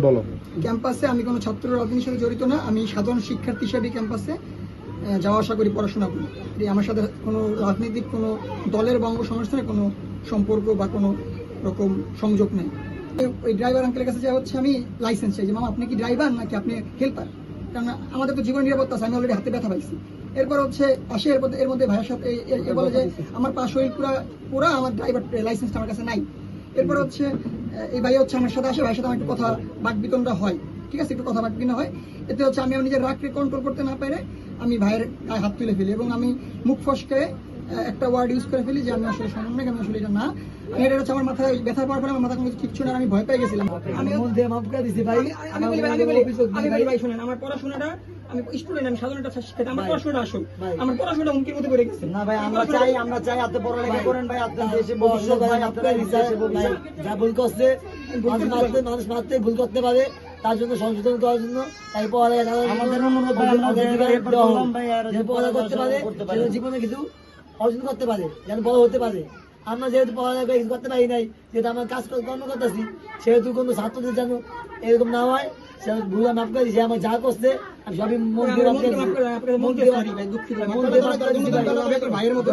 বলো। ক্যাম্পাসে আমি কোনো ছাত্র রাজনীতির সাথে জড়িত না, আমি সাধারণ শিক্ষার্থী হিসেবে ক্যাম্পাসে যাওয়া আসা করি, পড়াশোনা করি। আমার সাথে কোনো রাজনৈতিক, কোনো দলের বা অঙ্গ সংস্থানের কোনো সম্পর্ক বা কোনো রকম সংযোগ নেই। ওই- ড্রাইভার আঙ্কেলের কাছে যা হচ্ছে, আমি লাইসেন্স চাই। যে, মামা, আপনি কি ড্রাইভার নাকি আপনি হেল্পার কারণ আমাদের তো জীবন নিরাপত্তা আছে, আমি অলরেডি হাতে ব্যথা পাইছি। এরপর হচ্ছে, আসে এর মধ্যে এর মধ্যে ভাইয়ের সাথে এ- বলে যে, আমার পা শরীর পুরা পুরা আমার ড্রাইভার লাইসেন্সটা আমার কাছে নাই। এরপর হচ্ছে এই ভাই হচ্ছে আমার সাথে আসে ভাইয়ের সাথে আমার একটু কথা বাকবিতনটা হয়। ঠিক আছে? একটু কথা বাকবিনা হয়। এতে হচ্ছে আমি আমার নিজের রাগকে কন্ট্রোল করতে না পেরে আমি ভাইয়ের গায়ে হাত তুলে ফেলি এবং আমি মুখ ফসকে একটা ওয়ার্ড ইউজ করে ফেলি যে আমি আসলে সমন্বয় আমি আসলে এটা না। আমি এটা হচ্ছে আমার মাথায় ব্যথা পাওয়ার পরে আমার মাথা কোনো কিচ্ছু না আমি ভয় পেয়ে গেছিলাম। ভাই। বলি ভাই, আমি বলি আমি বলি ভাই শুনেন আমার পড়াশোনাটা আমি স্টুডেন্ট আমি সাধারণ একটা শিক্ষার্থী আমার ভাই, পড়াশোনাটা আমার পড়াশোনাটা হুমকির মধ্যে পড়ে গেছে। না ভাই আমরা চাই আমরা চাই আপনি পড়ালেখা করেন ভাই আপনার দেশে বড় ভবিষ্যৎ ভাই, ভাই আপনার দেশে ভবিষ্যৎ। যা ভুল করছে মানুষ মারতে ভুল করতে পারে তার জন্য সংশোধন করার জন্য তাই পড়ালেখা আমাদের অনুরোধ করতে পারে জীবনে কিছু অর্জন করতে পারে যেন বড় হতে পারে। আমরা যেহেতু পড়ালেখা করতে পারি নাই যেহেতু আমার কাজ কর্ম করতেছি সেহেতু কোনো ছাত্রদের যেন এরকম না হয় সে ভুল মাফ করে সে আমার যা করছে আমি সবই মন দিয়ে মাফ করে মন দিয়ে দুঃখিত। মন দিয়ে মাফ করে ভাইয়ের মতো